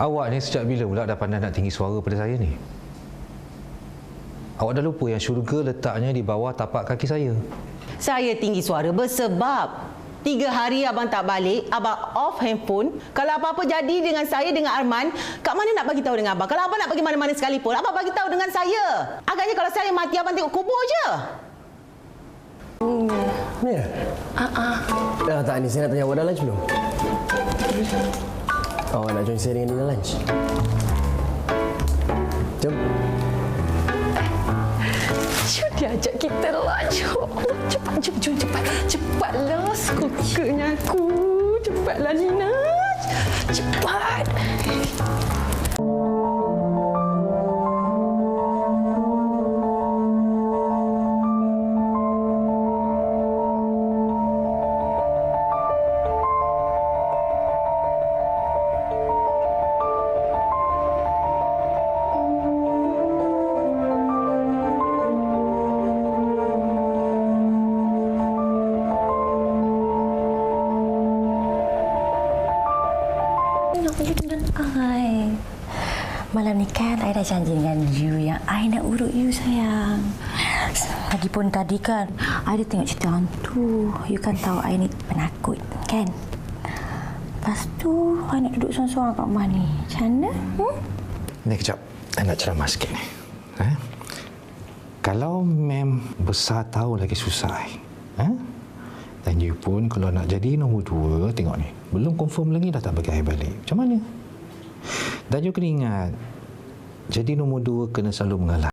Awak ni sejak bila pula dah pandai nak tinggi suara pada saya ni? Awak dah lupa yang syurga letaknya di bawah tapak kaki saya. Saya tinggi suara bersebab Tiga hari abang tak balik, abang off handphone. Kalau apa-apa jadi dengan saya, dengan Arman, kat mana nak bagi tahu dengan abang? Kalau abang nak pergi mana-mana sekalipun, abang bagi tahu dengan saya. Agaknya kalau saya mati, abang tengok kubur je. Ya? Ah, ah. tak ni saya nak tanya awak dah lunch belum? Awak nak join saya dengan dinner lunch? Jom. Jom dia ajak kita lunch. Cepat, jom, jom, cepat. Cepatlah, sukanya aku. Cepatlah, Nina. Cepat. Nak you dengan I. Malam ni kan I dah janji dengan you yang I nak urut you sayang. Lagipun tadi kan I dah tengok cerita hantu. You kan tahu I ni penakut kan? Lepas tu I nak duduk seorang-seorang kat rumah ni. Macam mana? Hmm? Ni kejap, saya nak ceramah sikit ni. Eh? Kalau mem besar tahu lagi susah. Eh? Dan you pun kalau nak jadi nombor dua, tengok ni. Belum confirm lagi dah tak bagi air balik. Macam mana? Dan you kena ingat, jadi nombor dua kena selalu mengalah.